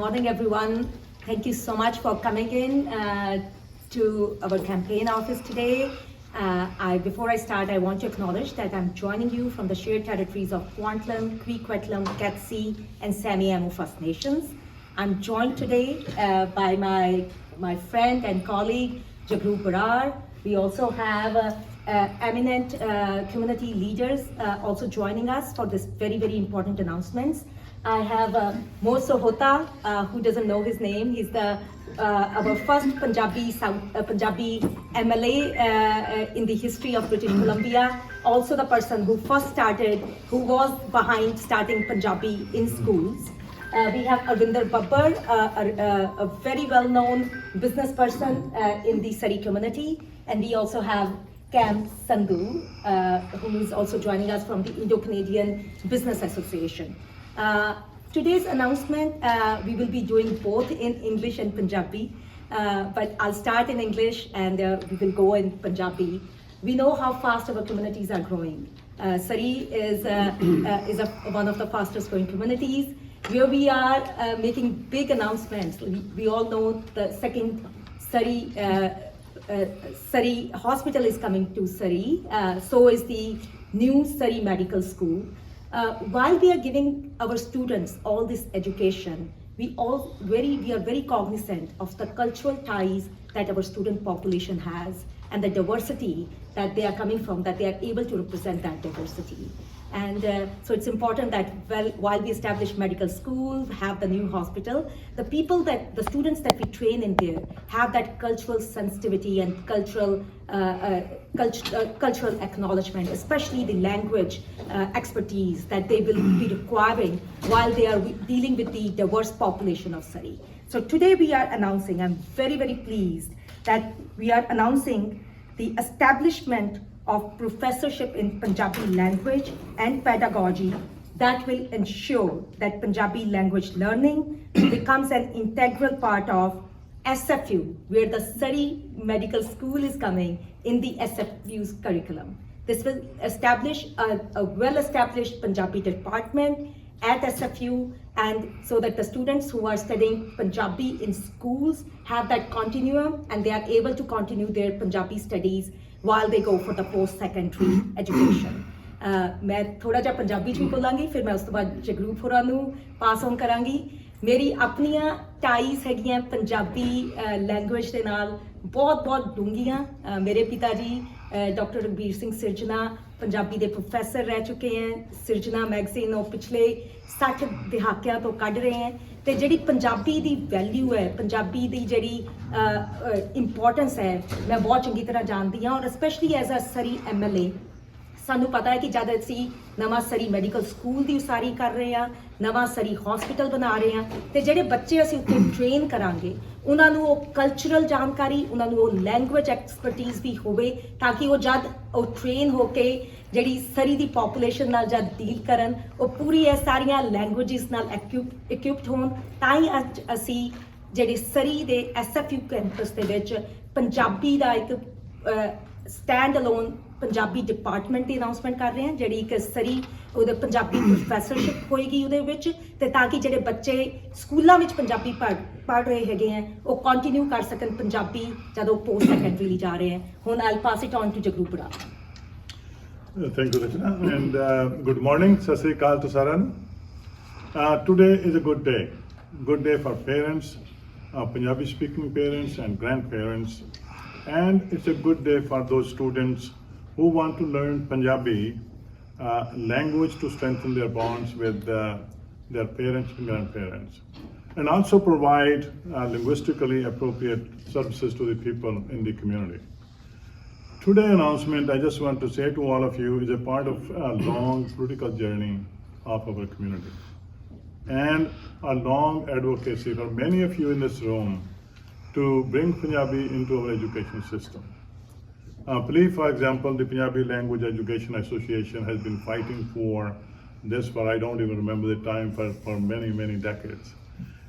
morning, everyone. Thank you so much for coming in uh, to our campaign office today. Uh, I, before I start, I want to acknowledge that I'm joining you from the shared territories of Kwantlen, Kwikwetlem, Ketsi, and Sami-Amu First Nations. I'm joined today uh, by my, my friend and colleague, Jagru Barar. We also have uh, uh, eminent uh, community leaders uh, also joining us for this very, very important announcements. I have uh, uh, who doesn't know his name. He's the uh, our first Punjabi South, uh, Punjabi MLA uh, uh, in the history of British Columbia. Also, the person who first started, who was behind starting Punjabi in schools. Uh, we have Arvinder Babbar, uh, a, a, very well-known business person uh, in the Surrey community, and we also have Cam Sandhu, uh, who is also joining us from the Indo-Canadian Business Association. Uh, today's announcement, uh, we will be doing both in English and Punjabi, uh, but I'll start in English and uh, we will go in Punjabi. We know how fast our communities are growing. Uh, Surrey is, uh, uh, is a, one of the fastest growing communities where we are uh, making big announcements. We, we all know the second Surrey, uh, uh, Surrey Hospital is coming to Surrey. Uh, so is the new Surrey Medical School. Uh, while we are giving our students all this education, we all very we are very cognizant of the cultural ties that our student population has and the diversity that they are coming from, that they are able to represent that diversity. And uh, so it's important that well, while we establish medical schools, have the new hospital, the people that, the students that we train in there have that cultural sensitivity and cultural, uh, uh, cult- uh, cultural acknowledgement, especially the language uh, expertise that they will be requiring while they are dealing with the diverse population of Surrey. So today we are announcing, I'm very, very pleased that we are announcing the establishment of professorship in Punjabi language and pedagogy that will ensure that Punjabi language learning becomes an integral part of SFU, where the Surrey Medical School is coming in the SFU's curriculum. This will establish a, a well-established Punjabi department at SFU and so that the students who are studying Punjabi in schools have that continuum and they are able to continue their Punjabi studies while they go for the post-secondary education. ਅਹ ਮੈਂ ਥੋੜਾ ਜਿਹਾ ਪੰਜਾਬੀ ਚ ਵੀ ਬੋਲਾਂਗੀ ਫਿਰ ਮੈਂ ਉਸ ਤੋਂ ਬਾਅਦ ਜਗਰੂਪ ਹੋਰਾਂ ਨੂੰ ਪਾਸ ਔਨ ਕਰਾਂਗੀ ਮੇਰੀ ਆਪਣੀਆਂ ਟਾਈਜ਼ ਹੈਗੀਆਂ ਪੰਜਾਬੀ ਲੈਂਗੁਏਜ ਦੇ ਨਾਲ ਬਹੁਤ ਬਹੁਤ ਅਹ ਮੇਰੇ ਪਿਤਾ ਜੀ ਡਾਕਟਰ ਰਗਬੀਰ ਸਿੰਘ ਸਿਰਜਣਾ ਪੰਜਾਬੀ ਦੇ ਪ੍ਰੋਫੈਸਰ ਰਹਿ ਚੁੱਕੇ ਹੈ ਸਿਰਜਣਾ ਮੈਗਜ਼ੀਨ ਉਹ ਪਿਛਲੇ 60 ਦਹਾਕਿਆਂ ਤੋਂ ਕੱਢ ਰਹੇ ਹੈ ਤੇ ਜਿਹੜੀ ਪੰਜਾਬੀ ਦੀ ਵੈਲਿਊ ਹੈ, ਪੰਜਾਬੀ ਦੀ ਜਿਹੜੀ ਇੰਪੋਰਟੈਂਸ ਹੈ, ਮੈਂ ਬਹੁਤ ਚੰਗੀ ਤਰ੍ਹਾਂ ਜਾਣਦੀ ਹਾਂ ਔਰ specially as a Surrey MLA ਸਾਨੂੰ ਪਤਾ ਹੈ ਕਿ ਜਦ ਅਸੀਂ ਨਵਾਂ ਸਰੀ ਮੈਡੀਕਲ ਸਕੂਲ ਦੀ ਉਸਾਰੀ ਕਰ ਰਹੇ ਹਾਂ, ਨਵਾਂ ਸਰੀ ਹਸਪੀਟਲ ਬਣਾ ਰਹੇ ਹਾਂ, ਤੇ ਜਿਹੜੇ ਬੱਚੇ ਅਸੀਂ ਉੱਥੇ ਟ੍ਰੇਨ ਕਰਾਂਗੇ, ਉਹਨਾਂ ਨੂੰ ਉਹ ਕਲਚਰਲ ਜਾਣਕਾਰੀ, ਉਹਨਾਂ ਨੂੰ ਉਹ ਲੈਂਗੁਏਜ ਐਕਸਪਰਟੀਜ਼ ਵੀ ਹੋਵੇ ਤਾਂ ਕਿ ਉਹ ਜਦ ਉਹ ਟ੍ਰੇਨ ਹੋ ਕੇ ਜਿਹੜੀ ਸਰੀ ਦੀ ਪੋਪੂਲੇਸ਼ਨ ਨਾਲ ਜਦ ਡੀਲ ਕਰਨ, ਉਹ ਪੂਰੀ ਇਹ ਸਾਰੀਆਂ ਲੈਂਗੁਏਜਸ ਨਾਲ ਇਕਵਿਪਡ ਹੋਣ, ਤਾਂ ਹੀ ਅੱਜ ਅਸੀਂ ਜਿਹੜੇ ਸਰੀ ਦੇ ਐਸਐਫਯੂ ਕੈਂਪਸ ਦੇ ਵਿੱਚ ਪੰਜਾਬੀ ਦਾ ਇੱਕ ਸਟੈਂਡ ਅਲੋਨ ਪੰਜਾਬੀ ਡਿਪਾਰਟਮੈਂਟ ਦੀ ਅਨਾਉਂਸਮੈਂਟ ਕਰ ਰਹੇ ਹਾਂ ਜਿਹੜੀ ਇੱਕ ਸਰੀ ਉਹਦੇ ਪੰਜਾਬੀ ਪ੍ਰੋਫੈਸਰਸ਼ਿਪ ਹੋਏਗੀ ਉਹਦੇ ਵਿੱਚ ਤੇ ਤਾਂ ਕਿ ਜਿਹੜੇ ਬੱਚੇ ਸਕੂਲਾਂ ਵਿੱਚ ਪੰਜਾਬੀ ਪੜ੍ਹ ਰਹੇ ਹੈਗੇ ਆ ਉਹ ਕੰਟੀਨਿਊ ਕਰ ਸਕਣ ਪੰਜਾਬੀ ਜਦੋਂ ਪੋਸਟ ਸੈਕੰਡਰੀ ਲਈ ਜਾ ਰਹੇ ਆ ਹੁਣ I pass it on to Jagroop ਬੜਾ thank you Rachna and good morning ਸਤਿ ਸ੍ਰੀ ਅਕਾਲ ਤੋਂ ਸਾਰਿਆਂ ਨੂੰ today is a good day good day for parents Punjabi speaking parents and grandparents and it's a good day for those students who want to learn Punjabi uh, language to strengthen their bonds with uh, their parents and grandparents. And also provide uh, linguistically appropriate services to the people in the community. Today announcement, I just want to say to all of you, is a part of a long political journey of our community. And a long advocacy for many of you in this room to bring Punjabi into our education system. Uh, for example, the Punjabi Language Education Association has been fighting for this for I don't even remember the time for, for many, many decades.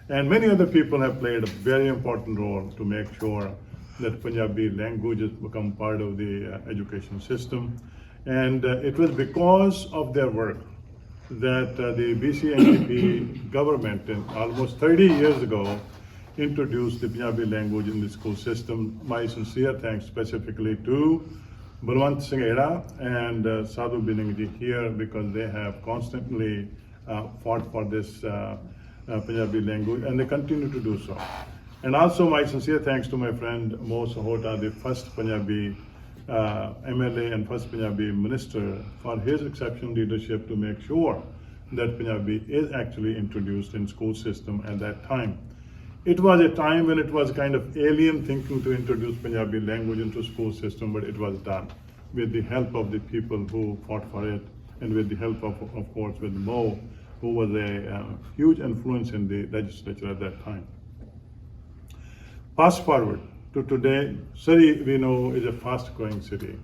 And many other people have played a very important role to make sure that Punjabi language has become part of the uh, education system. And uh, it was because of their work that uh, the BCNDP government in almost 30 years ago introduced the Punjabi language in the school system. My sincere thanks specifically to Balwant Singh Singhera and uh, Sadhu Biningji here because they have constantly uh, fought for this uh, uh, Punjabi language and they continue to do so. And also my sincere thanks to my friend Mo Sahota, the first Punjabi uh, MLA and first Punjabi minister for his exceptional leadership to make sure that Punjabi is actually introduced in school system at that time. It was a time when it was kind of alien thinking to introduce Punjabi language into school system, but it was done with the help of the people who fought for it and with the help of, of course, with Mo, who was a uh, huge influence in the legislature at that time. Fast forward to today, Surrey, we know, is a fast growing city.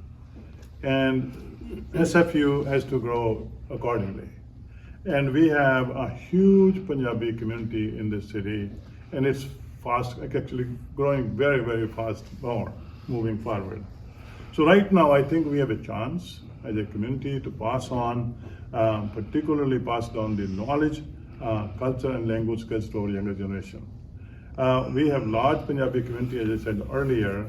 And SFU has to grow accordingly. And we have a huge Punjabi community in this city, and it's fast, actually growing very, very fast more moving forward. So right now, I think we have a chance as a community to pass on, um, particularly pass down the knowledge, uh, culture, and language skills to our younger generation. Uh, we have large Punjabi community, as I said earlier,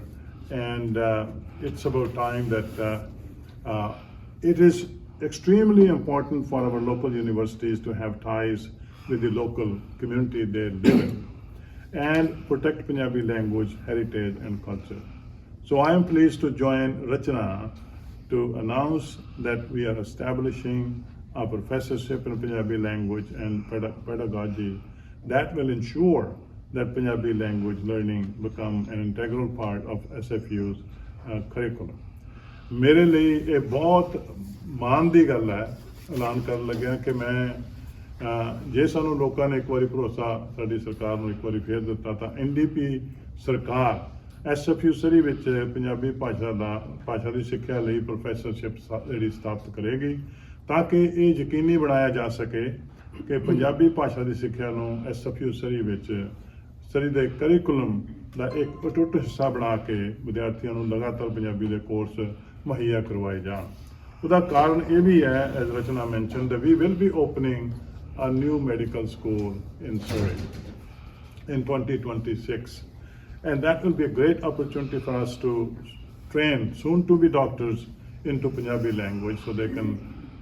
and uh, it's about time that uh, uh, it is extremely important for our local universities to have ties with the local community they live in and protect Punjabi language, heritage, and culture. So I am pleased to join Rachana to announce that we are establishing a professorship in Punjabi language and peda- pedagogy that will ensure that Punjabi language learning become an integral part of SFU's uh, curriculum. ਮੇਰੇ ਲਈ ਇਹ ਬਹੁਤ ਮਾਣ ਦੀ ਗੱਲ ਹੈ ਐਲਾਨ ਕਰਨ ਲੱਗਿਆ ਕਿ ਮੈਂ ਅਹ, ਜੇ ਸਾਨੂੰ ਲੋਕਾਂ ਨੇ ਇੱਕ ਵਾਰੀ ਭਰੋਸਾ ਸਾਡੀ ਸਰਕਾਰ ਨੂੰ ਇੱਕ ਵਾਰੀ ਫੇਰ ਦਿੱਤਾ ਤਾਂ ਐਨਡੀਪੀ ਸਰਕਾਰ ਐਸਐਫਯੂ ਸਰੀ ਵਿੱਚ ਪੰਜਾਬੀ ਭਾਸ਼ਾ ਦਾ, ਭਾਸ਼ਾ ਦੀ ਸਿੱਖਿਆ ਲਈ ਪ੍ਰੋਫੈਸਰਸ਼ਿਪ ਜਿਹੜੀ ਸਥਾਪਿਤ ਕਰੇਗੀ ਤਾਂ ਕਿ ਇਹ ਯਕੀਨੀ ਬਣਾਇਆ ਜਾ ਸਕੇ ਕਿ ਪੰਜਾਬੀ ਭਾਸ਼ਾ ਦੀ ਸਿੱਖਿਆ ਨੂੰ ਐਸਐਫਯੂ ਸਰੀ ਵਿੱਚ, ਸਰੀ ਦੇ ਕਰਿਕੂਲਮ ਦਾ ਇੱਕ ਅਟੁੱਟ ਹਿੱਸਾ ਬਣਾ ਕੇ ਵਿਦਿਆਰਥੀਆਂ ਨੂੰ ਲਗਾਤਾਰ ਪੰਜਾਬੀ ਦੇ ਕੋਰਸ ਮੁਹੱਈਆ ਕਰਵਾਏ ਜਾਣ। ਉਹਦਾ ਕਾਰਨ ਇਹ ਵੀ ਹੈ as Rachna mention that we will be opening a new medical school in Surrey in 2026 and that will be a great opportunity for us to train soon to be doctors into Punjabi language so they can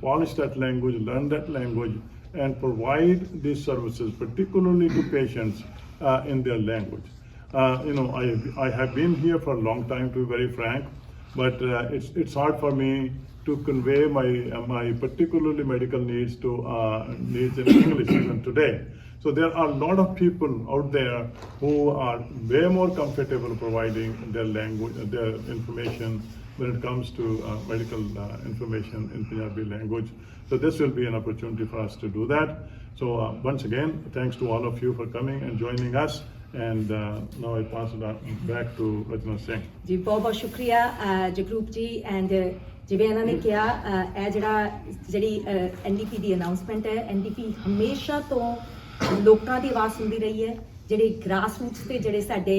polish that language learn that language and provide these services particularly to patients uh, in their language. Uh, you know, I, I have been here for a long time, to be very frank, but uh, it's, it's hard for me to convey my, uh, my particularly medical needs to uh, needs in English even today. So there are a lot of people out there who are way more comfortable providing their language, their information when it comes to uh, medical uh, information in Punjabi language. So this will be an opportunity for us to do that. So uh, once again, thanks to all of you for coming and joining us. And uh, now I pass it on back to Rajna Singh. ਜੀ ਬਹੁਤ ਬਹੁਤ ਸ਼ੁਕਰੀਆ ਅਹ, ਜਗਰੂਪ ਜੀ and ਜਿਵੇਂ ਇਹਨਾਂ ਨੇ ਕਿਹਾ ਅਹ, ਇਹ ਜਿਹੜਾ ਜਿਹੜੀ ਐਨਡੀਪੀ ਦੀ ਅਨਾਉਂਸਮੈਂਟ ਹੈ ਐਨਡੀਪੀ ਹਮੇਸ਼ਾ ਤੋਂ ਲੋਕਾਂ ਦੀ ਆਵਾਜ਼ ਸੁਣਦੀ ਰਹੀ ਹੈ। ਜਿਹੜੇ ਗ੍ਰਾਸ ਰੂਟਸ ਤੇ ਜਿਹੜੇ ਸਾਡੇ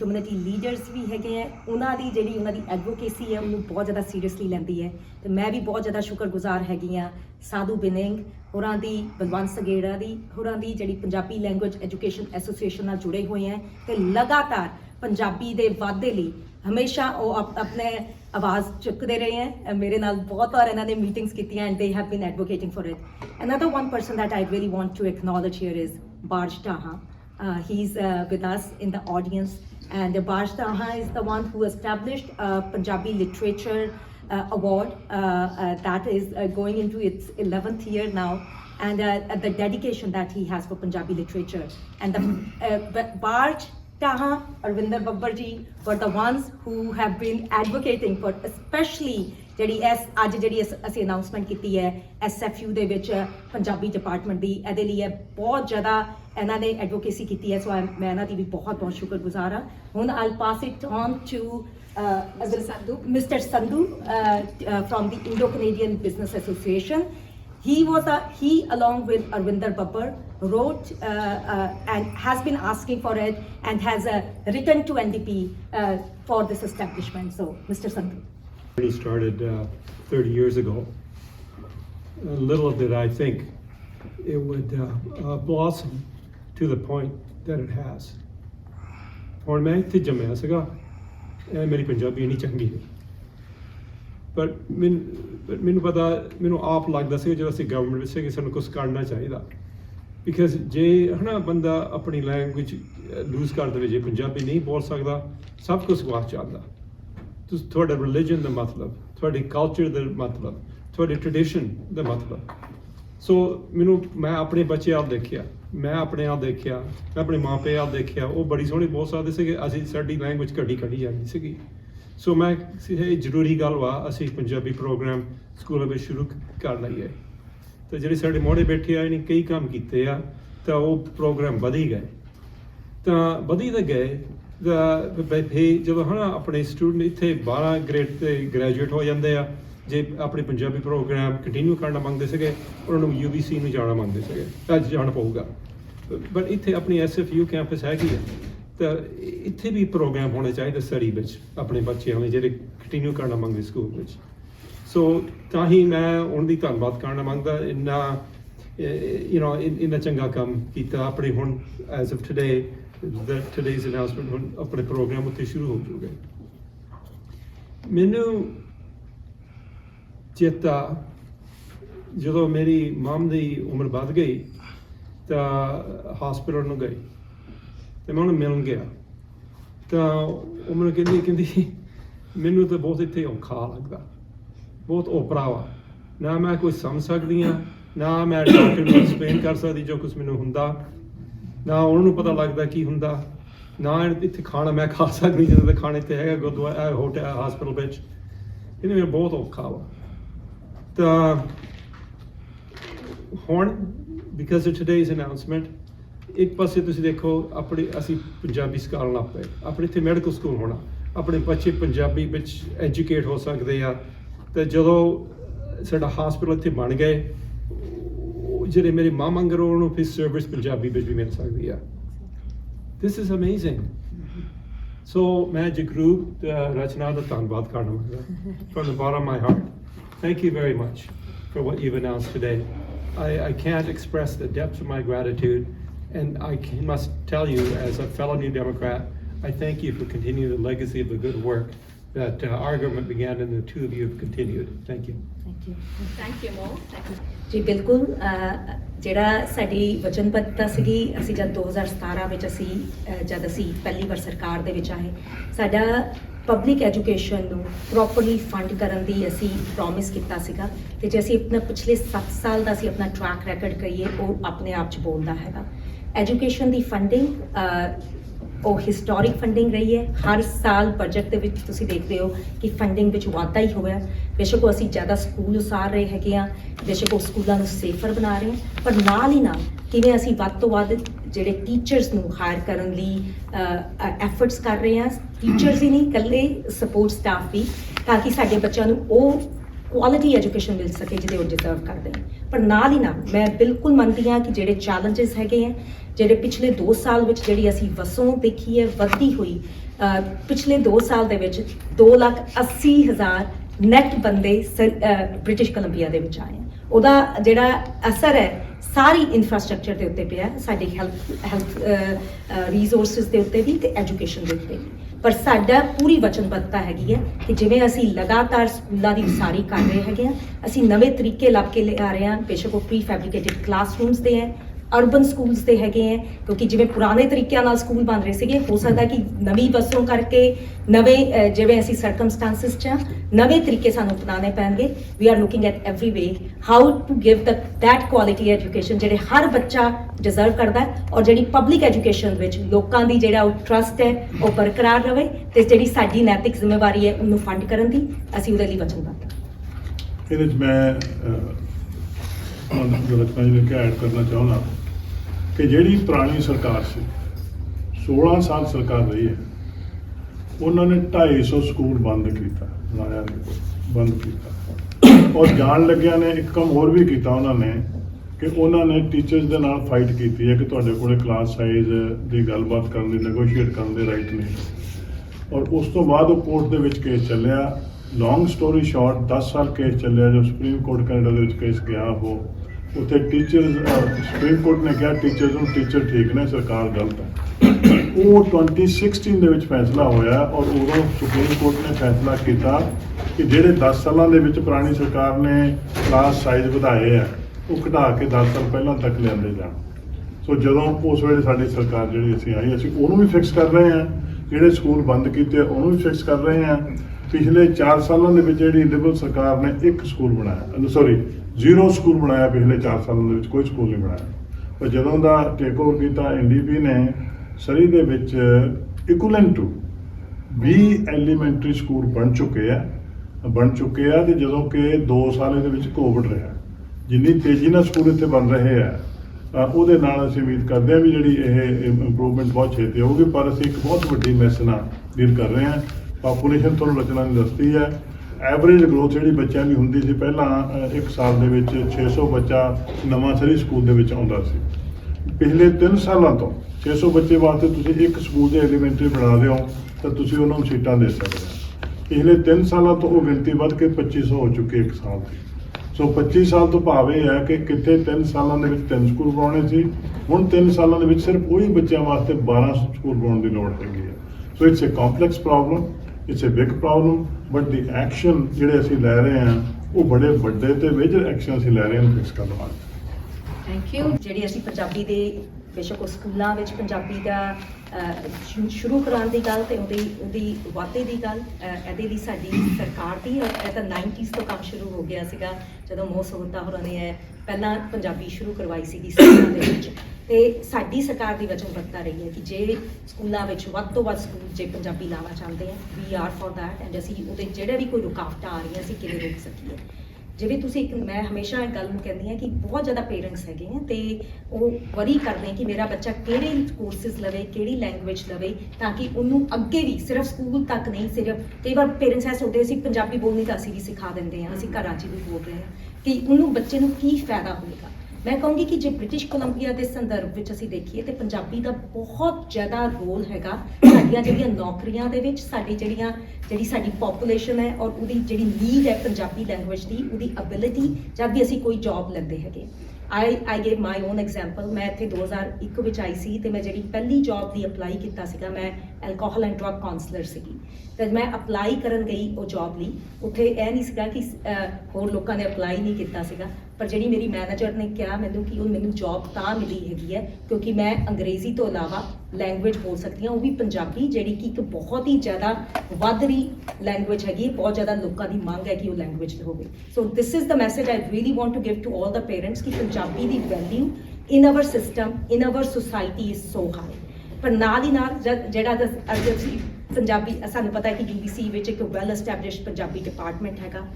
ਕਮਿਊਨਿਟੀ ਲੀਡਰਸ ਵੀ ਹੈਗੇ ਆ ਉਹਨਾਂ ਦੀ ਜਿਹੜੀ ਉਹਨਾਂ ਦੀ ਐਡਵੋਕੇਸੀ ਹੈ ਉਹਨੂੰ ਬਹੁਤ ਜ਼ਿਆਦਾ ਸੀਰੀਅਸਲੀ ਲੈਂਦੀ ਹੈ। ਤੇ ਮੈਂ ਵੀ ਬਹੁਤ ਜ਼ਿਆਦਾ ਸ਼ੁਕਰਗੁਜ਼ਾਰ ਹੈਗੀ ਆ ਸਾਧੂ ਬਿਨਿੰਗ ਹੋਰਾਂ ਦੀ ਬਲਵੰਤ ਸਗੇੜਾ ਦੀ ਹੋਰਾਂ ਦੀ ਜਿਹੜੀ ਪੰਜਾਬੀ ਲੈਂਗੁਏਜ ਐਜੂਕੇਸ਼ਨ ਐਸੋਸੀਏਸ਼ਨ ਨਾਲ ਜੁੜੇ ਹੋਏ ਆ ਤੇ ਲਗਾਤਾਰ ਪੰਜਾਬੀ ਦੇ ਵਾਧੇ ਲਈ ਹਮੇਸ਼ਾ ਉਹ ਆਪਣੇ ਆਵਾਜ਼ ਚੁੱਕਦੇ ਰਹੇ ਹਨ ਮੇਰੇ ਨਾਲ ਬਹੁਤ ਵਾਰ ਇਹਨਾਂ ਨੇ ਮੀਟਿੰਗਸ ਕੀਤੀਆਂ and they have been advocating for it another one person that I really want to acknowledge here is he's uh, with us in the audience. And the Barj is the one who established a Punjabi Literature uh, Award uh, that is going into its 11th year now. And uh, the dedication that he has for Punjabi literature. And the uh, Taha, Arvinder Babbar ji were the ones who have been advocating for especially ਜਿਹੜੀ ਇਸ ਅੱਜ ਜਿਹੜੀ ਅਸ- ਅਸੀਂ announcement ਕੀਤੀ ਹੈ ਐਸਐਫਯੂ ਦੇ ਵਿੱਚ Punjabi department ਦੀ ਇਹਦੇ ਲਈ ਇਹ ਬਹੁਤ ਜ਼ਿਆਦਾ ਇਹਨਾਂ ਨੇ ਐਡਵੋਕੇਸੀ ਕੀਤੀ ਹੈ ਸੋ ਮੈਂ ਇਹਨਾਂ ਦੀ ਵੀ ਬਹੁਤ ਬਹੁਤ ਸ਼ੁਕਰਗੁਜ਼ਾਰ ਹਾਂ ਹੁਣ I'll pass it on to Mr. Sandhu, Mr. Sandhu uh, uh, from the Indo-Canadian Business Association. He was a, he along with Arvinder Babbar wrote uh, uh, and has been asking for it and has uh, written to NDP uh, for this establishment. So, Mr. Sandhu. He started uh, 30 years ago. A little of it, I think, it would uh, uh, blossom to the point that it has. ਹੁਣ ਮੈਂ ਇੱਥੇ ਜੰਮਿਆ ਸੀਗਾ ਇਹ ਮੇਰੀ ਪੰਜਾਬੀ ਇੰਨੀ ਚੰਗੀ ਨਹੀਂ ਪਰ ਮੈਨੂੰ ਮੈਨੂੰ ਪਤਾ, ਮੈਨੂੰ ਆਪ ਲੱਗਦਾ ਸੀ ਜਦੋਂ ਅਸੀਂ ਗਵਰਨਮੈਂਟ ਵਿੱਚ ਸੀ ਸਾਨੂੰ ਕੁਝ ਕਰਨਾ ਚਾਹੀਦਾ। ਬਿਕਾਜ਼ ਜੇ ਹਨਾ ਬੰਦਾ ਆਪਣੀ ਲੈਂਗੁਏਜ ਲੂਜ਼ ਕਰ ਦੇਵੇ, ਜੇ ਪੰਜਾਬੀ ਨਹੀਂ ਬੋਲ ਸਕਦਾ, ਸਭ ਕੁਝ ਗਵਾਚ ਜਾਂਦਾ ਤੁਸੀਂ, ਤੁਹਾਡਾ ਰਿਲੀਜਨ ਦਾ ਮਤਲਬ, ਤੁਹਾਡੇ ਕਲਚਰ ਦਾ ਮਤਲਬ, ਤੁਹਾਡੀ ਟ੍ਰੈਡੀਸ਼ਨ ਦਾ ਮਤਲਬ। ਸੋ ਮੈਨੂੰ, ਮੈਂ ਆਪਣੇ ਬੱਚੇ ਆਪ ਦੇਖਿਆ, ਮੈਂ ਆਪਣੇ ਆਪ ਦੇਖਿਆ, ਮੈਂ ਆਪਣੇ ਮਾਪੇ ਆਪ ਦੇਖਿਆ, ਉਹ ਬੜੀ ਸੋਹਣੀ ਬੋਲ ਸਕਦੇ ਸੀਗੇ, ਅਸੀਂ ਸਾਡੀ ਲੈਂਗੁਏਜ ਘੜੀ ਘਟੀ ਜਾਂਦੀ ਸੀਗੀ। ਸੋ ਮੈਂ ਇਹ ਜ਼ਰੂਰੀ ਗੱਲ ਵਾ, ਅਸੀਂ ਪੰਜਾਬੀ ਪ੍ਰੋਗਰਾਮ ਸਕੂਲਾਂ ਵਿੱਚ ਸ਼ੁਰੂ ਕਰ ਲਈਏ। ਤੇ ਜਿਹੜੇ ਸਾਡੇ ਮੋੜੇ ਬੈਠੇ ਆਏ ਨੇ ਕਈ ਕੰਮ ਕੀਤੇ ਆ, ਤਾਂ ਉਹ ਪ੍ਰੋਗਰਾਮ ਵਧੀ ਗਏ। ਤਾਂ ਵਧੀ ਤਾਂ ਗਏ, ਤਾਂ ਫਿਰ ਜਦੋਂ ਹਨਾ, ਆਪਣੇ ਸਟੂਡੈਂਟ ਇੱਥੇ 12 ਗ੍ਰੇਡ ਤੇ ਗ੍ਰੈਜੂਏਟ ਹੋ ਜਾਂਦੇ ਆ, ਜੇ ਆਪਣੇ ਪੰਜਾਬੀ ਪ੍ਰੋਗਰਾਮ ਕੰਟੀਨਿਊ ਕਰਨਾ ਮੰਗਦੇ ਸੀਗੇ, ਉਹਨਾਂ ਨੂੰ UBC ਨੂੰ ਜਾਣਾ ਮੰਗਦੇ ਸੀਗੇ, ਅੱਜ ਜਾਣਾ ਪਊਗਾ। ਬਟ ਇੱਥੇ ਆਪਣੀ SFU ਕੈਂਪਸ ਹੈਗੀ ਆ। ਤਾਂ ਇੱਥੇ ਵੀ ਪ੍ਰੋਗਰਾਮ ਹੋਣੇ ਚਾਹੀਦੇ ਸਟੱਡੀ ਵਿੱਚ, ਆਪਣੇ ਬੱਚਿਆਂ ਲਈ, ਜਿਹੜੇ ਕੰਟੀਨਿਊ ਕਰਨਾ ਮੰਗਦੇ ਸਕੂਲ ਵਿੱਚ। ਸੋ ਤਾਂ ਹੀ ਮੈਂ ਉਹਨਾਂ ਦੀ ਧੰਨਵਾਦ ਕਰਨਾ ਮੰਗਦਾ, ਇੰਨਾ ਯੂ نو ਇੰਨਾ ਚੰਗਾ ਕੰਮ ਕੀਤਾ। ਆਪਣੇ ਹੁਣ as of today the, today's announcement ਹੁਣ ਆਪਣੇ ਪ੍ਰੋਗਰਾਮ ਉੱਤੇ ਸ਼ੁਰੂ ਹੋ ਜੂਗੇ ਮੈਨੂੰ ਚੇਤਾ, ਜਦੋਂ ਮੇਰੀ ਮਾਮ ਦੀ ਉਮਰ ਵੱਧ ਗਈ, ਤਾਂ ਹਸਪੀਟਲ ਨੂੰ ਗਈ ਤੇ ਮੈਂ ਉਹਨੂੰ ਮਿਲਣ ਗਿਆ। ਤਾਂ ਉਹ ਮੈਨੂੰ ਕਹਿੰਦੀ ਕਹਿੰਦੀ, ਮੈਨੂੰ ਤਾਂ ਬਹੁਤ ਇੱਥੇ ਔਖਾ ਲੱਗਦਾ। ਬਹੁਤ ਓਪਰਾ ਵਾ ਨਾ ਮੈਂ ਕੁਝ ਸਮਝ ਸਕਦੀ ਆ ਨਾ ਮੈਂ ਡਾਕਟਰ ਨੂੰ ਐਕਸਪਲੇਨ ਕਰ ਸਕਦੀ ਜੋ ਕੁਝ ਮੈਨੂੰ ਹੁੰਦਾ। ਨਾ ਉਹਨਾਂ ਨੂੰ ਪਤਾ ਲੱਗਦਾ ਕੀ ਹੁੰਦਾ। ਨਾ ਇੱਥੇ ਖਾਣਾ ਮੈਂ ਖਾ ਸਕਦੀ ਜਦੋਂ ਤੱਕ ਖਾਣੇ ਤੇ ਹੈਗਾ, ਗੁਰਦੁਆਰਾ ਹੋਟਲ ਹਸਪੀਟਲ ਵਿੱਚ। ਇਹਨੇ ਮੈਨੂੰ ਬਹੁਤ ਔਖਾ ਵਾ। ਤਾਂ ਹੁਣ ਬਿਕਾਜ਼ ਆਫ ਟੁਡੇਜ਼ ਅਨਾਉਂਸਮੈਂਟ ਇੱਕ ਪਾਸੇ ਤੁਸੀਂ ਦੇਖੋ ਆਪਣੇ ਅਸੀਂ ਪੰਜਾਬੀ ਸਿਖਾਉਣ ਲੱਗ ਪਏ। ਆਪਣੇ ਇੱਥੇ ਮੈਡੀਕਲ ਸਕੂਲ ਹੋਣਾ। ਆਪਣੇ ਬੱਚੇ ਪੰਜਾਬੀ ਵਿੱਚ ਐਜੂਕੇਟ ਹੋ ਸਕਦੇ ਆ। ਤੇ ਜਦੋਂ ਸਾਡਾ ਹਸਪੀਟਲ ਇੱਥੇ ਬਣ ਗਏ ਜਿਹੜੇ ਮੇਰੇ ਮਾਂ ਅੰਗਰੋਂ ਉਹਨੂੰ ਫਿਰ ਸਰਵਿਸ ਪੰਜਾਬੀ ਵਿੱਚ ਵੀ ਮਿਲ ਸਕਦੀ ਆ। This is amazing. ਸੋ ਮੈਂ ਜਗਰੂਪ ਰਚਨਾ ਦਾ ਧੰਨਵਾਦ ਕਰਨਾ ਮੰਗਦਾ from the bottom of my heart. Thank you very for what you've announced today. I, I can't express the depth of my gratitude. And I can, must tell you as a fellow New Democrat I thank you for continuing the legacy of the good work that uh, our government began and the two of you have continued thank you thank you Thank you, Mo. Thank you. ਜੀ ਬਿਲਕੁਲ ਅਹ, ਜਿਹੜਾ ਸਾਡੀ ਵਚਨਬੱਧਤਾ ਸੀਗੀ ਅਸੀਂ ਜਦ 2017 ਵਿੱਚ ਅਸੀਂ ਅਹ, ਜਦ ਅਸੀਂ ਪਹਿਲੀ ਵਾਰ ਸਰਕਾਰ ਦੇ ਵਿੱਚ ਆਏ ਸਾਡਾ ਪਬਲਿਕ ਐਜੂਕੇਸ਼ਨ ਨੂੰ ਪ੍ਰੋਪਰਲੀ ਫੰਡ ਕਰਨ ਦੀ ਅਸੀਂ ਪ੍ਰੋਮਿਸ ਕੀਤਾ ਸੀਗਾ ਤੇ ਜੇ ਅਸੀਂ ਆਪਣਾ ਪਿਛਲੇ 7 ਸਾਲ ਦਾ ਅਸੀਂ ਆਪਣਾ ਟਰੈਕ ਰੈਕੋਰਡ ਕਰੀਏ ਉਹ ਆਪਣੇ ਆਪ 'ਚ ਬੋਲਦਾ ਹੈਗਾ ਐਜੂਕੇਸ਼ਨ ਦੀ ਫੰਡਿੰਗ ਉਹ ਹਿਸਟੋਰਿਕ ਫੰਡਿੰਗ ਰਹੀ ਹੈ। ਹਰ ਸਾਲ ਬਜਟ ਦੇ ਵਿੱਚ ਤੁਸੀਂ ਦੇਖਦੇ ਹੋ ਕਿ ਫੰਡਿੰਗ ਵਿੱਚ ਵਾਧਾ ਹੀ ਹੋਇਆ। ਬੇਸ਼ੱਕ ਉਹ ਅਸੀਂ ਜ਼ਿਆਦਾ ਸਕੂਲ ਉਸਾਰ ਰਹੇ ਹੈਗੇ ਆ ਬੇਸ਼ੱਕ ਉਹ ਸਕੂਲਾਂ ਨੂੰ ਸੇਫਰ ਬਣਾ ਰਹੇ ਹਾਂ। ਪਰ ਨਾਲ ਹੀ ਨਾਲ ਕਿਵੇਂ ਅਸੀਂ ਵੱਧ ਤੋਂ ਵੱਧ ਜਿਹੜੇ ਟੀਚਰਸ ਨੂੰ ਹਾਇਰ ਕਰਨ ਲਈ ਐਫਰਟਸ ਕਰ ਰਹੇ ਹਾਂ। ਟੀਚਰਸ ਹੀ ਨਹੀਂ, ਇਕੱਲੇ ਸਪੋਰਟ ਸਟਾਫ ਵੀ, ਤਾਂ ਕਿ ਸਾਡੇ ਬੱਚਿਆਂ ਨੂੰ ਉਹ ਕੁਆਲਿਟੀ ਐਜੂਕੇਸ਼ਨ ਮਿਲ ਸਕੇ ਜਿਹਦੇ ਉਹ ਡਿਜ਼ਰਵ ਕਰਦੇ ਨੇ। ਪਰ ਨਾਲ ਹੀ ਨਾਲ ਮੈਂ ਬਿਲਕੁਲ ਮੰਨਦੀ ਹਾਂ ਕਿ ਜਿਹੜੇ ਚੈਲੰਜਸ ਹੈਗੇ ਆ, ਜਿਹੜੇ ਪਿਛਲੇ 2 ਸਾਲ ਵਿੱਚ ਜਿਹੜੀ ਅਸੀਂ ਵਸੋਂ ਦੇਖੀ ਹੈ, ਵੱਧਦੀ ਹੋਈ ਪਿਛਲੇ 2 ਸਾਲ ਦੇ ਵਿੱਚ 2 ਲੱਖ 80 ਹਜ਼ਾਰ ਨੈਟ ਬੰਦੇ ਸਰ- ਬ੍ਰਿਟਿਸ਼ ਕੋਲੰਬੀਆ ਦੇ ਵਿੱਚ ਆਏ ਆ। ਉਹਦਾ ਜਿਹੜਾ ਅਸਰ ਹੈ, ਸਾਰੀ ਇਨਫਰਾਸਟ੍ਰਕਚਰ ਦੇ ਉੱਤੇ ਪਿਆ, ਸਾਡੀ ਹੈਲਥ ਹੈਲਥ ਰਿਸੋਰਸਸ ਦੇ ਉੱਤੇ ਵੀ ਤੇ ਐਜੂਕੇਸ਼ਨ ਦੇ ਉੱਤੇ ਵੀ। ਪਰ ਸਾਡਾ ਪੂਰੀ ਵਚਨਬੱਧਤਾ ਹੈਗੀ ਹੈ ਕਿ ਜਿਵੇਂ ਅਸੀਂ ਲਗਾਤਾਰ ਸਕੂਲਾਂ ਦੀ ਉਸਾਰੀ ਕਰ ਰਹੇ ਹੈਗੇ ਆ ਅਸੀਂ ਨਵੇਂ ਤਰੀਕੇ ਲੱਭ ਕੇ ਲਿਆ ਰਹੇ ਹਾਂ, ਬੇਸ਼ੱਕ ਉਹ ਪ੍ਰੀ ਫੈਬਰਿਕੇਟਡ ਕਲਾਸਰੂਮਸ ਦੇ ਹੈ ਅਰਬਨ ਸਕੂਲਸ 'ਤੇ ਹੈਗੇ ਹੈ ਕਿਉਂਕਿ ਜਿਵੇਂ ਪੁਰਾਣੇ ਤਰੀਕਿਆਂ ਨਾਲ ਸਕੂਲ ਬਣ ਰਹੇ ਸੀਗੇ ਹੋ ਸਕਦਾ ਕਿ ਨਵੀਂ ਵਸੋਂ ਕਰਕੇ ਨਵੇਂ ਜਿਵੇਂ ਅਸੀਂ ਸਰਕਮਸਟੈਂਸਸ ਚ ਹਾਂ, ਨਵੇਂ ਤਰੀਕੇ ਸਾਨੂੰ ਅਪਣਾਉਣੇ ਪੈਣਗੇ। We are looking at every way how to give the that quality education ਜਿਹੜੇ ਹਰ ਬੱਚਾ ਡਿਜ਼ਰਵ ਕਰਦਾ ਹੈ ਔਰ ਜਿਹੜੀ ਪਬਲਿਕ ਐਜੂਕੇਸ਼ਨ ਵਿੱਚ ਲੋਕਾਂ ਦੀ ਜਿਹੜਾ ਉਹ ਟਰਸਟ ਹੈ ਉਹ ਬਰਕਰਾਰ ਰਵੇ ਤੇ ਜਿਹੜੀ ਸਾਡੀ ਨੈਤਿਕ ਜ਼ਿੰਮੇਵਾਰੀ ਹੈ ਉਹਨੂੰ ਫੰਡ ਕਰਨ ਦੀ ਅਸੀਂ ਉਹਦੇ ਲਈ ਵਚਨਬੱਧ ਹਾਂ। ਇਹਦੇ 'ਚ ਮੈਂ ਰਚਨਾ ਜੀ ਨੇ ਐਡ ਕਰਨਾ ਚਾਹੁੰਦਾ, ਕਿ ਜਿਹੜੀ ਪੁਰਾਣੀ ਸਰਕਾਰ ਸੀ 16 ਸਾਲ ਸਰਕਾਰ ਰਹੀ ਹੈ, ਉਹਨਾਂ ਨੇ 250 ਸਕੂਲ ਬੰਦ ਕੀਤਾ ਬਣਾਇਆ ਬੰਦ ਕੀਤਾ। ਔਰ ਜਾਣ ਲੱਗਿਆ ਨੇ ਇੱਕ ਕੰਮ ਹੋਰ ਵੀ ਕੀਤਾ ਉਹਨਾਂ ਨੇ, ਕਿ ਉਹਨਾਂ ਨੇ ਟੀਚਰਸ ਦੇ ਨਾਲ ਫਾਈਟ ਕੀਤੀ ਹੈ ਕਿ ਤੁਹਾਡੇ ਕੋਲੇ ਕਲਾਸ ਸਾਈਜ਼ ਦੀ ਗੱਲਬਾਤ ਕਰਨ ਦੀ ਨੈਗੋਸ਼ੀਏਟ ਕਰਨ ਦੇ ਰਾਈਟ ਨਹੀਂ। ਔਰ ਉਸ ਤੋਂ ਬਾਅਦ ਉਹ ਕੋਰਟ ਦੇ ਵਿੱਚ ਕੇਸ ਚੱਲਿਆ। ਲੌਂਗ ਸਟੋਰੀ ਸ਼ਾਰਟ 10 ਸਾਲ ਕੇਸ ਚੱਲਿਆ, ਜੋ ਸੁਪਰੀਮ ਕੋਰਟ ਕੈਨੇਡਾ ਦੇ ਵਿੱਚ ਕੇਸ ਗਿਆ ਉਹ। ਉੱਥੇ ਟੀਚਰ ਸੁਪਰੀਮ ਕੋਰਟ ਨੇ ਕਿਹਾ ਟੀਚਰਸ ਨੂੰ ਟੀਚਰ ਠੀਕ ਨੇ, ਸਰਕਾਰ ਗਲਤ ਹੈ। ਉਹ 2016 ਦੇ ਵਿੱਚ ਫੈਸਲਾ ਹੋਇਆ ਔਰ ਉਦੋਂ ਸੁਪਰੀਮ ਕੋਰਟ ਨੇ ਫੈਸਲਾ ਕੀਤਾ ਕਿ ਜਿਹੜੇ 10 ਸਾਲਾਂ ਦੇ ਵਿੱਚ ਪੁਰਾਣੀ ਸਰਕਾਰ ਨੇ ਕਲਾਸ ਸਾਈਜ਼ ਵਧਾਏ ਆ ਉਹ ਘਟਾ ਕੇ 10 ਸਾਲ ਪਹਿਲਾਂ ਤੱਕ ਲਿਆਂਦੇ ਜਾਣ। ਸੋ ਜਦੋਂ ਉਸ ਵੇਲੇ ਸਾਡੀ ਸਰਕਾਰ ਜਿਹੜੀ ਅਸੀਂ ਆਈ, ਅਸੀਂ ਉਹਨੂੰ ਵੀ ਫਿਕਸ ਕਰ ਰਹੇ ਹਾਂ। ਜਿਹੜੇ ਸਕੂਲ ਬੰਦ ਕੀਤੇ, ਉਹਨੂੰ ਵੀ ਫਿਕਸ ਕਰ ਰਹੇ ਹਾਂ। ਪਿਛਲੇ 4 ਸਾਲਾਂ ਦੇ ਵਿੱਚ ਜਿਹੜੀ ਲਿਬਰਲ ਸਰਕਾਰ ਨੇ ਇੱਕ ਸਕੂਲ ਬਣਾਇਆ ਸੌਰੀ ਜ਼ੀਰੋ ਸਕੂਲ ਬਣਾਇਆ ਪਿਛਲੇ 4 ਸਾਲਾਂ ਦੇ ਵਿੱਚ, ਕੋਈ ਸਕੂਲ ਨਹੀਂ ਬਣਾਇਆ। ਪਰ ਜਦੋਂ ਦਾ ਟੇਕ ਓਵਰ ਕੀਤਾ ਐਨਡੀਪੀ ਨੇ ਸਰੀ ਦੇ ਵਿੱਚ ਇਕੁਇਵਲੈਂਟ ਟੂ 20 ਐਲੀਮੈਂਟਰੀ ਸਕੂਲ ਬਣ ਚੁੱਕੇ ਆ। ਬਣ ਚੁੱਕੇ ਆ ਤੇ ਜਦੋਂ ਕਿ 2 ਸਾਲ ਇਹਦੇ ਵਿੱਚ ਕੋਵਿਡ ਰਿਹਾ। ਜਿੰਨੀ ਤੇਜ਼ੀ ਨਾਲ ਸਕੂਲ ਇੱਥੇ ਬਣ ਰਹੇ ਆ ਉਹਦੇ ਨਾਲ ਅਸੀਂ ਉਮੀਦ ਕਰਦੇ ਹਾਂ ਵੀ ਜਿਹੜੀ ਇਹ ਇੰਪਰੂਵਮੈਂਟ ਬਹੁਤ ਛੇਤੀ ਹੋਊਗੀ ਪਰ ਅਸੀਂ ਇੱਕ ਬਹੁਤ ਵੱਡੀ ਮੈਸ ਨਾਲ ਡੀਲ ਕਰ ਰਹੇ ਹਾਂ। ਪਾਪੂਲੇਸ਼ਨ ਤੁਹਾਨੂੰ ਰਚਨਾ ਨੇ ਦੱਸਦੀ ਹੈ ਐਵਰੇਜ ਗਰੋਥ ਜਿਹੜੀ ਬੱਚਿਆਂ ਦੀ ਹੁੰਦੀ ਸੀ ਪਹਿਲਾਂ ਅ, ਇੱਕ ਸਾਲ ਦੇ ਵਿੱਚ 600 ਬੱਚਾ ਨਵਾਂ ਸਰੀ ਸਕੂਲ ਦੇ ਵਿੱਚ ਆਉਂਦਾ ਸੀ। ਪਿਛਲੇ 3 ਸਾਲਾਂ ਤੋਂ 600 ਬੱਚੇ ਵਾਸਤੇ ਤੁਸੀਂ ਇੱਕ ਸਕੂਲ ਦੇ ਐਲੀਮੈਂਟਰੀ ਬਣਾ ਰਹੇ ਹੋ ਤਾਂ ਤੁਸੀਂ ਉਹਨਾਂ ਨੂੰ ਸੀਟਾਂ ਦੇ ਸਕਦੇ ਹੋ। ਪਿਛਲੇ 3 ਸਾਲਾਂ ਤੋਂ ਉਹ ਗਿਣਤੀ ਵੱਧ ਕੇ 2500 ਹੋ ਚੁੱਕੀ ਇੱਕ ਸਾਲ ਦੀ। ਸੋ 25 ਸਾਲ ਤੋਂ ਭਾਵ ਇਹ ਹੈ ਕਿ ਕਿੱਥੇ 3 ਸਾਲਾਂ ਦੇ ਵਿੱਚ 3 ਸਕੂਲ ਬਣਾਉਣੇ ਸੀ ਹੁਣ 3 ਸਾਲਾਂ ਦੇ ਵਿੱਚ ਸਿਰਫ ਉਹੀ ਬੱਚਿਆਂ ਵਾਸਤੇ 12 ਸਕੂਲ ਬਣਾਉਣ ਦੀ ਲੋੜ ਹੈਗੀ ਹੈ। So it's a complex problem it's a big problem but the action ਜਿਹੜੇ ਅਸੀਂ ਲੈ ਰਹੇ ਹਾਂ ਉਹ ਬੜੇ ਵੱਡੇ ਤੇ ਮੇਜਰ ਐਕਸ਼ਨ ਅਸੀਂ ਲੈ ਰਹੇ ਹਾਂ ਫਿਕਸ ਕਰਨ ਵਾਸਤੇ ਥੈਂਕ ਯੂ ਜਿਹੜੀ ਅਸੀਂ ਪੰਜਾਬੀ ਦੇ ਬੇਸ਼ੱਕ ਉਹ ਸਕੂਲਾਂ ਵਿੱਚ ਪੰਜਾਬੀ ਦਾ ਅਹ, ਸ਼ੁਰੂ ਕਰਾਉਣ ਦੀ ਗੱਲ ਤੇ ਉਹਦੀ ਉਹਦੀ ਵਾਧੇ ਦੀ ਗੱਲ ਅਹ, ਇਹਦੇ ਲਈ ਸਾਡੀ ਸਰਕਾਰ ਦੀ ਔਰ ਇਹ ਤਾਂ 90s ਤੋਂ ਕੰਮ ਸ਼ੁਰੂ ਹੋ ਗਿਆ ਸੀਗਾ ਜਦੋਂ ਮੋਹ ਸਹੂਲਤਾਂ ਹੋਰਾਂ ਨੇ ਇਹ ਪਹਿਲਾਂ ਪੰਜਾਬੀ ਸ਼ੁਰੂ ਕਰਵਾਈ ਸੀਗੀ ਸਕੂਲਾਂ ਦੇ ਵਿੱਚ। ਤੇ ਸਾਡੀ ਸਰਕਾਰ ਦੀ ਵਚਨਬੱਧਤਾ ਰਹੀ ਹੈ ਕਿ ਜੇ ਸਕੂਲਾਂ ਵਿੱਚ ਵੱਧ ਤੋਂ ਵੱਧ ਸਕੂਲ ਜੇ ਪੰਜਾਬੀ ਲਾਣਾ ਚਾਹੁੰਦੇ ਆ we are for that and ਅਸੀਂ ਉਹਦੇ ਜਿਹੜਾ ਵੀ ਕੋਈ ਰੁਕਾਵਟਾਂ ਆ ਰਹੀਆਂ ਸੀ ਕਿਵੇਂ ਰੋਕ ਸਕੀਏ? ਜਿਵੇਂ ਤੁਸੀਂ ਇੱਕ, ਮੈਂ ਹਮੇਸ਼ਾ ਇਹ ਗੱਲ ਨੂੰ ਕਹਿੰਦੀ ਆ ਕਿ ਬਹੁਤ ਜ਼ਿਆਦਾ ਪੇਰੈਂਟਸ ਹੈਗੇ ਆ ਤੇ ਉਹ ਵਰੀ ਕਰਦੇ ਕਿ ਮੇਰਾ ਬੱਚਾ ਕਿਹੜੇ ਕੋਰਸਸ ਲਵੇ, ਕਿਹੜੀ ਲੈਂਗੁਏਜ ਲਵੇ ਤਾਂ ਕਿ ਉਹਨੂੰ ਅੱਗੇ ਵੀ ਸਿਰਫ ਸਕੂਲ ਤੱਕ ਨਹੀਂ, ਸਿਰਫ ਕਈ ਵਾਰ ਪੇਰੈਂਟਸ ਐ ਸੋਚਦੇ ਅਸੀਂ ਪੰਜਾਬੀ ਬੋਲਣੀ ਤਾਂ ਅਸੀਂ ਵੀ ਸਿਖਾ ਦਿੰਦੇ ਆ, ਅਸੀਂ ਘਰਾਂ 'ਚ ਵੀ ਬੋਲਦੇ ਰਹੇ ਆ ਕਿ ਉਹਨੂੰ ਬੱਚੇ ਨੂੰ ਕੀ ਫਾਇਦਾ ਹੋਵੇਗਾ ਮੈਂ ਕਹੂੰਗੀ ਕਿ ਜੇ ਬ੍ਰਿਟਿਸ਼ ਕੋਲੰਬੀਆ ਦੇ ਸੰਦਰਭ ਵਿੱਚ ਅਸੀਂ ਦੇਖੀਏ ਤੇ ਪੰਜਾਬੀ ਦਾ ਬਹੁਤ ਜ਼ਿਆਦਾ ਰੋਲ ਹੈਗਾ ਸਾਡੀਆਂ ਜਿਹੜੀਆਂ ਨੌਕਰੀਆਂ ਦੇ ਵਿੱਚ, ਸਾਡੀ ਜਿਹੜੀਆਂ, ਜਿਹੜੀ ਸਾਡੀ ਪੋਪੂਲੇਸ਼ਨ ਹੈ ਔਰ ਉਹਦੀ ਜਿਹੜੀ ਨੀਡ ਹੈ ਪੰਜਾਬੀ ਲੈਂਗੁਏਜ ਦੀ, ਉਹਦੀ ਅਬਿਲਿਟੀ ਜਦ ਵੀ ਅਸੀਂ ਕੋਈ ਜੌਬ ਲੈਂਦੇ ਹੈਗੇ। I I gave my own example ਮੈਂ ਇੱਥੇ 2001 ਵਿੱਚ ਆਈ ਸੀ ਤੇ ਮੈਂ ਜਿਹੜੀ ਪਹਿਲੀ ਜੌਬ ਦੀ ਅਪਲਾਈ ਕੀਤਾ ਸੀਗਾ, ਮੈਂ ਐਲਕੋਹਲ ਐਂਡ ਡਰੱਗ ਕਾਉਂਸਲਰ ਸੀਗੀ। ਤੇ ਮੈਂ ਅਪਲਾਈ ਕਰਨ ਗਈ ਉਹ ਜੌਬ ਲਈ। ਉੱਥੇ ਇਹ ਨਹੀਂ ਸੀਗਾ ਕਿ ਹੋਰ ਲੋਕਾਂ ਨੇ ਅਪਲਾਈ ਨਹੀਂ ਕੀਤਾ ਸੀਗਾ। ਪਰ ਜਿਹੜੀ ਮੇਰੀ ਮੈਨੇਜਰ ਨੇ ਕਿਹਾ ਮੈਨੂੰ ਕਿ ਉਹ ਮੈਨੂੰ ਜੌਬ ਤਾਂ ਮਿਲੀ ਹੈਗੀ ਹੈ, ਕਿਉਂਕਿ ਮੈਂ ਅੰਗਰੇਜ਼ੀ ਤੋਂ ਇਲਾਵਾ ਲੈਂਗੁਏਜ ਬੋਲ ਸਕਦੀ ਹਾਂ, ਉਹ ਵੀ ਪੰਜਾਬੀ, ਜਿਹੜੀ ਕਿ ਇੱਕ ਬਹੁਤ ਹੀ ਜ਼ਿਆਦਾ ਵੱਧ ਰਹੀ ਲੈਂਗੁਏਜ ਹੈਗੀ ਬਹੁਤ ਜ਼ਿਆਦਾ ਲੋਕਾਂ ਦੀ ਮੰਗ ਹੈ ਕਿ ਉਹ ਲੈਂਗੁਏਜ ਹੋਵੇ। So this is the message I really want to give to all the parents ਕਿ ਪੰਜਾਬੀ ਦੀ value in our system in our society is so high ਪਰ ਨਾਲ ਹੀ ਨਾਲ ਜਦ- ਜਿਹੜਾ ਦਸ- ਅੱਜ ਅਸੀਂ ਪੰਜਾਬੀ, ਸਾਨੂੰ ਪਤਾ ਹੈ ਕਿ ਯੂਬੀਸੀ ਵਿੱਚ ਇੱਕ ਵੈਲ ਐਸਟੈਬਲਿਸ਼ਡ ਪੰਜਾਬੀ ਡਿਪਾਰਟਮੈਂਟ ਹੈਗਾ।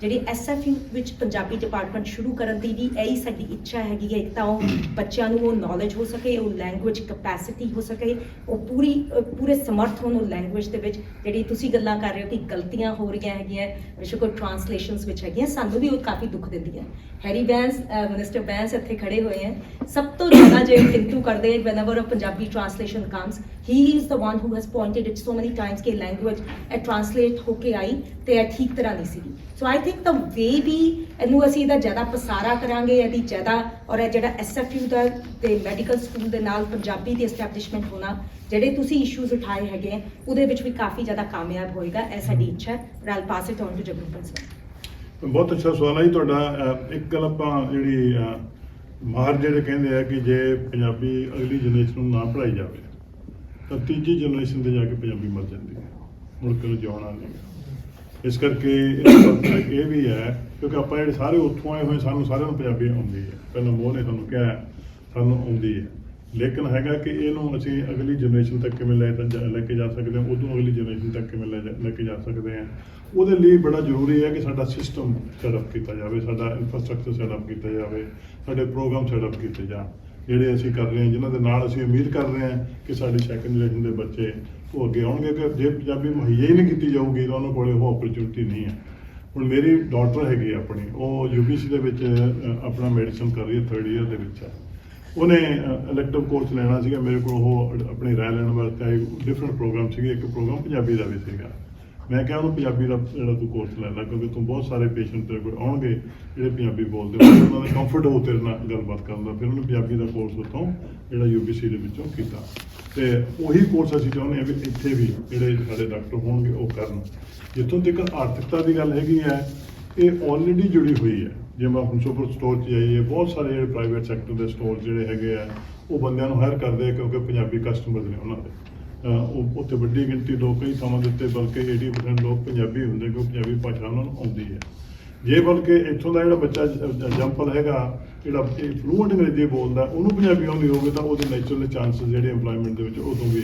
ਜਿਹੜੀ ਐਸਐਫਯੂ ਵਿੱਚ ਪੰਜਾਬੀ ਡਿਪਾਰਟਮੈਂਟ ਸ਼ੁਰੂ ਕਰਨ ਦੀ ਵੀ ਇਹੀ ਸਾਡੀ ਇੱਛਾ ਹੈਗੀ ਹੈ, ਇੱਕ ਤਾਂ ਉਹ ਬੱਚਿਆਂ ਨੂੰ ਉਹ ਨੌਲੇਜ ਹੋ ਸਕੇ, ਉਹ ਲੈਂਗੁਏਜ ਕਪੈਸਿਟੀ ਹੋ ਸਕੇ, ਉਹ ਪੂਰੀ ਪੂਰੇ ਸਮਰਥ ਹੋਣ ਉਹ ਲੈਂਗੁਏਜ ਦੇ ਵਿੱਚ। ਜਿਹੜੀ ਤੁਸੀਂ ਗੱਲਾਂ ਕਰ ਰਹੇ ਹੋ ਕਿ ਗਲਤੀਆਂ ਹੋ ਰਹੀਆਂ ਹੈਗੀਆਂ ਵਿਸ਼ਵ ਕੋਈ ਟ੍ਰਾਂਸਲੇਸ਼ਨਸ ਵਿੱਚ ਹੈਗੀਆਂ, ਸਾਨੂੰ ਵੀ ਉਹ ਕਾਫੀ ਦੁੱਖ ਦਿੰਦੀਆਂ। ਹੈਰੀ ਬੈਂਸ ਮਿਨਿਸਟਰ ਬੈਂਸ ਇੱਥੇ ਖੜੇ ਹੋਏ ਹੈ। ਸਭ ਤੋਂ ਜ਼ਿਆਦਾ ਜੇ ਕਿੰਤੂ ਕਰਦੇ whenever a Punjabi translation comes he is the one who has pointed it so many times ਕਿ ਲੈਂਗੁਏਜ ਇਹ ਟ੍ਰਾਂਸਲੇਟ ਹੋ ਕੇ ਆਈ ਤੇ ਇਹ ਠੀਕ ਤਰ੍ਹਾਂ ਨਹੀਂ ਸੀਗੀ। So I think the way we ਇਹਨੂੰ ਅਸੀਂ ਇਹਦਾ ਜ਼ਿਆਦਾ ਪਸਾਰਾ ਕਰਾਂਗੇ ਇਹਦੀ ਜ਼ਿਆਦਾ ਔਰ ਇਹ ਜਿਹੜਾ ਐਸਐਫਯੂ ਦਾ ਤੇ ਮੈਡੀਕਲ ਸਕੂਲ ਦੇ ਨਾਲ ਪੰਜਾਬੀ ਦੀ ਐਸਟੈਬਲਿਸ਼ਮੈਂਟ ਹੋਣਾ ਜਿਹੜੇ ਤੁਸੀਂ ਇਸ਼ੂਜ਼ ਉਠਾਏ ਹੈਗੇ ਉਹਦੇ ਵਿੱਚ ਵੀ ਕਾਫੀ ਜ਼ਿਆਦਾ ਕਾਮਯਾਬ ਹੋਏਗਾ ਇਹ ਸਾਡੀ ਇੱਛਾ ਹੈ। I'll pass it on to ਜਗਰੂਪਨ sir ਬਹੁਤ ਅੱਛਾ ਸਵਾਲ ਹੈ ਜੀ ਤੁਹਾਡਾ। ਇੱਕ ਗੱਲ ਆਪਾਂ ਜਿਹੜੀ ਮਾਹਰ ਜਿਹੜੇ ਕਹਿੰਦੇ ਆ ਕਿ ਜੇ ਪੰਜਾਬੀ ਅਗਲੀ ਜਨਰੇਸ਼ਨ ਨੂੰ ਨਾ ਪੜ੍ਹਾਈ ਜਾਵੇ ਤਾਂ ਤੀਜੀ ਜਨਰੇਸ਼ਨ ਤੇ ਜਾ ਕੇ ਪੰਜਾਬੀ ਮਰ ਜਾਂਦੀ ਹੈ। ਮੁੜ ਕੇ ਨੂੰ ਜਿਉਣਾ ਨਹੀਂ ਇਸ ਕਰਕੇ ਇਹ ਵੀ ਹੈ, ਕਿਉਂਕਿ ਆਪਾਂ ਜਿਹੜੇ ਸਾਰੇ ਉੱਥੋਂ ਆਏ ਹੋਏ, ਸਾਨੂੰ ਸਾਰਿਆਂ ਨੂੰ ਪੰਜਾਬੀ ਆਉਂਦੀ ਹੈ। ਪਹਿਲਾਂ ਮੋਹ ਨੇ ਤੁਹਾਨੂੰ ਕਿਹਾ, ਸਾਨੂੰ ਆਉਂਦੀ ਹੈ। ਲੇਕਿਨ ਹੈਗਾ ਕਿ ਇਹਨੂੰ ਅਸੀਂ ਅਗਲੀ ਜਨਰੇਸ਼ਨ ਤੱਕ ਕਿਵੇਂ ਲੈ ਜਾ- ਲੈ ਕੇ ਜਾ ਸਕਦੇ ਹਾਂ, ਉਦੋਂ ਅਗਲੀ ਜਨਰੇਸ਼ਨ ਤੱਕ ਕਿਵੇਂ ਲੈ ਜਾ- ਲੈ ਕੇ ਜਾ ਸਕਦੇ ਹਾਂ। ਉਹਦੇ ਲਈ ਬੜਾ ਜ਼ਰੂਰੀ ਹੈ ਕਿ ਸਾਡਾ ਸਿਸਟਮ ਸੈਟਅਪ ਕੀਤਾ ਜਾਵੇ, ਸਾਡਾ ਇਨਫਰਾਸਟ੍ਰਕਚਰ ਸੈਟਅਪ ਕੀਤਾ ਜਾਵੇ, ਸਾਡੇ ਪ੍ਰੋਗਰਾਮ ਸੈਟਅਪ ਕੀਤੇ ਜਾਣ। ਜਿਹੜੇ ਅਸੀਂ ਕਰ ਰਹੇ ਹਾਂ, ਜਿਨ੍ਹਾਂ ਦੇ ਨਾਲ ਅਸੀਂ ਉਮੀਦ ਕਰ ਰਹੇ ਹਾਂ ਕਿ ਸਾਡੀ ਸੈਕੰਡ ਜਨਰੇਸ਼ਨ ਦੇ ਬੱਚੇ ਉਹ ਅੱਗੇ ਆਉਣਗੇ ਕਿ ਜੇ ਪੰਜਾਬੀ ਮੁਹੱਈਆ ਹੀ ਨਹੀਂ ਕੀਤੀ ਜਾਊਗੀ ਤਾਂ ਉਹਨਾਂ ਕੋਲੇ ਉਹ ਓਪਰਚੁਨਿਟੀ ਨਹੀਂ ਹੈ। ਹੁਣ ਮੇਰੀ ਡਾਕਟਰ ਹੈਗੀ ਆਪਣੀ, ਉਹ ਯੂਬੀਸੀ ਦੇ ਵਿੱਚ ਆਪਣਾ ਮੈਡੀਸਨ ਕਰ ਰਹੀ ਹੈ 3rd ਇਅਰ ਦੇ ਵਿੱਚ। ਹੈ ਉਹਨੇ ਇਲੈਕਟਿਵ ਕੋਰਸ ਲੈਣਾ ਸੀਗਾ, ਮੇਰੇ ਕੋਲ ਉਹ ਆਪਣੀ ਰਾਏ ਲੈਣ ਵਾਸਤੇ ਆਈ ਡਿਫਰੈਂਟ ਪ੍ਰੋਗਰਾਮ ਸੀਗੇ, ਇੱਕ ਪ੍ਰੋਗਰਾਮ ਪੰਜਾਬੀ ਦਾ ਵੀ ਸੀਗਾ। ਮੈਂ ਕਿਹਾ ਉਹਨੂੰ ਪੰਜਾਬੀ ਦਾ ਜਿਹੜਾ ਤੂੰ ਕੋਰਸ ਲੈ ਲੈ, ਕਿਉਂਕਿ ਤੂੰ ਬਹੁਤ ਸਾਰੇ ਪੇਸ਼ੈਂਟ ਤੇਰੇ ਕੋਲ ਆਉਣਗੇ, ਜਿਹੜੇ ਪੰਜਾਬੀ ਬੋਲਦੇ ਹੋਣ ਉਹਨਾਂ ਦਾ ਕੰਫਰਟ ਹੋ ਤੇਰੇ ਨਾਲ ਗੱਲਬਾਤ ਕਰਨ ਦਾ। ਫਿਰ ਉਹਨੂੰ ਪੰਜਾਬੀ ਦਾ ਕੋਰਸ ਉੱਥੋਂ ਜਿਹੜਾ ਯੂਬੀਸੀ ਦੇ ਵਿੱਚੋਂ ਕੀਤਾ। ਤੇ ਉਹੀ ਕੋਰਸ ਅਸੀਂ ਚਾਹੁੰਦੇ ਹਾਂ ਵੀ ਇੱਥੇ ਵੀ ਜਿਹੜੇ ਸਾਡੇ ਡਾਕਟਰ ਹੋਣਗੇ, ਉਹ ਕਰਨ। ਜਿੱਥੋਂ ਤੱਕ ਆਰਥਿਕਤਾ ਦੀ ਗੱਲ ਹੈਗੀ ਹੈ, ਇਹ ਆਲਰੇਡੀ ਜੁੜੀ ਹੋਈ ਹੈ। ਜਿਵੇਂ ਹੁਣ ਸੁਪਰ ਸਟੋਰ 'ਚ ਜਾਈਏ ਬਹੁਤ ਸਾਰੇ ਜਿਹੜੇ ਪ੍ਰਾਈਵੇਟ ਸੈਕਟਰ ਦੇ ਸਟੋਰ ਜਿਹੜੇ ਹੈਗੇ ਆ, ਉਹ ਬੰਦਿਆਂ ਨੂੰ ਹਾਇਰ ਕਰਦੇ ਆ, ਕਿਉਂਕਿ ਪੰਜਾਬੀ ਕਸਟਮਰ ਨੇ ਉਹਨਾਂ ਦੇ। ਉਹ ਉੱਥੇ ਵੱਡੀ ਗਿਣਤੀ ਲੋਕ ਕਈ ਥਾਵਾਂ ਦੇ ਉੱਤੇ ਬਲਕਿ 80% ਲੋਕ ਪੰਜਾਬੀ ਹੁੰਦੇ ਕਿਉਂਕਿ ਪੰਜਾਬੀ ਭਾਸ਼ਾ ਉਹਨਾਂ ਨੂੰ ਆਉਂਦੀ ਹੈ। ਜੇ ਬਲਕਿ ਇੱਥੋਂ ਦਾ ਜਿਹੜਾ ਬੱਚਾ ਜੰਪਲ ਹੈਗਾ, ਜਿਹੜਾ ਫਲੂਐਂਟ ਅੰਗਰੇਜ਼ੀ ਬੋਲਦਾ, ਉਹਨੂੰ ਪੰਜਾਬੀ ਆਉਂਦੀ ਹੋਵੇ ਤਾਂ ਉਹਦੇ ਨੈਚੁਰਲ ਚਾਂਸਸ ਜਿਹੜੇ EMPLOYMENT ਦੇ ਵਿੱਚ ਉਦੋਂ ਵੀ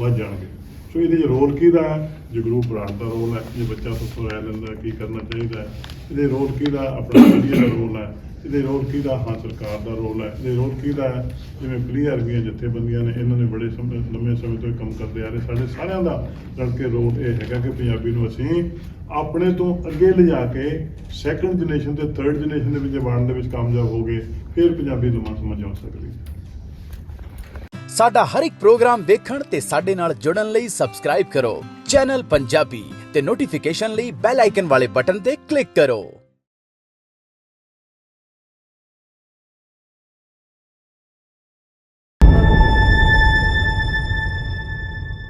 ਵੱਧ ਜਾਣਗੇ। ਸੋ ਇਹਦੇ 'ਚ ਰੋਲ ਕਿਹਦਾ ਹੈ? ਜਗਰੂਪ ਬਰਾੜ ਦਾ ਰੋਲ ਹੈ, ਜੇ ਬੱਚਾ ਤੋਂ ਰਾਇ ਲੈਂਦਾ, ਕੀ ਕਰਨਾ ਚਾਹੀਦਾ ਇਹਦੇ ਰੋਲ ਕਿਹਦਾ? ਆਪਣਾ ਮੀਡੀਆ ਦਾ ਰੋਲ ਹੈ। ਇਹਦੇ ਰੋਲ ਕਿਹਦਾ ਹਾਂ, ਸਰਕਾਰ ਦਾ ਰੋਲ ਹੈ। ਇਹਦੇ ਰੋਲ ਕਿਹਦਾ ਹੈ? ਜਿਵੇਂ ਪਲੀਅਰ ਵੀ ਜਥੇਬੰਦੀਆਂ ਨੇ, ਇਹਨਾਂ ਨੇ ਬੜੇ ਲੰਮੇ ਸਮੇਂ ਤੋਂ ਕੰਮ ਕਰਦੇ ਆ ਰਹੇ। ਸਾਡੇ ਸਾਰਿਆਂ ਦਾ ਰਲ ਕੇ ਰੋਲ ਇਹ ਹੈਗਾ ਕਿ ਪੰਜਾਬੀ ਨੂੰ ਅਸੀਂ ਆਪਣੇ ਤੋਂ ਅੱਗੇ ਲਿਜਾ ਕੇ ਸੈਕੰਡ ਜਨਰੇਸ਼ਨ ਤੇ ਥਰਡ ਜਨਰੇਸ਼ਨ ਦੇ ਵਿੱਚ ਵੜਨ ਦੇ ਵਿੱਚ ਕਾਮਯਾਬ ਹੋ ਗਏ ਫਿਰ ਪੰਜਾਬੀ ਨੂੰ ਸਮਝ ਆ ਸਕਦੀ ਸਾਡਾ ਹਰ ਇੱਕ ਪ੍ਰੋਗਰਾਮ ਦੇਖਣ ਤੇ ਸਾਡੇ ਨਾਲ ਜੁੜਨ ਲਈ ਸਬਸਕ੍ਰਾਈਬ ਕਰੋ। ਚੈਨਲ ਪੰਜਾਬੀ ਤੇ ਨੋਟੀਫਿਕੇਸ਼ਨ ਲਈ ਬੈਲ ਆਈਕਨ ਵਾਲੇ ਬਟਨ ਤੇ ਕਲਿੱਕ ਕਰੋ।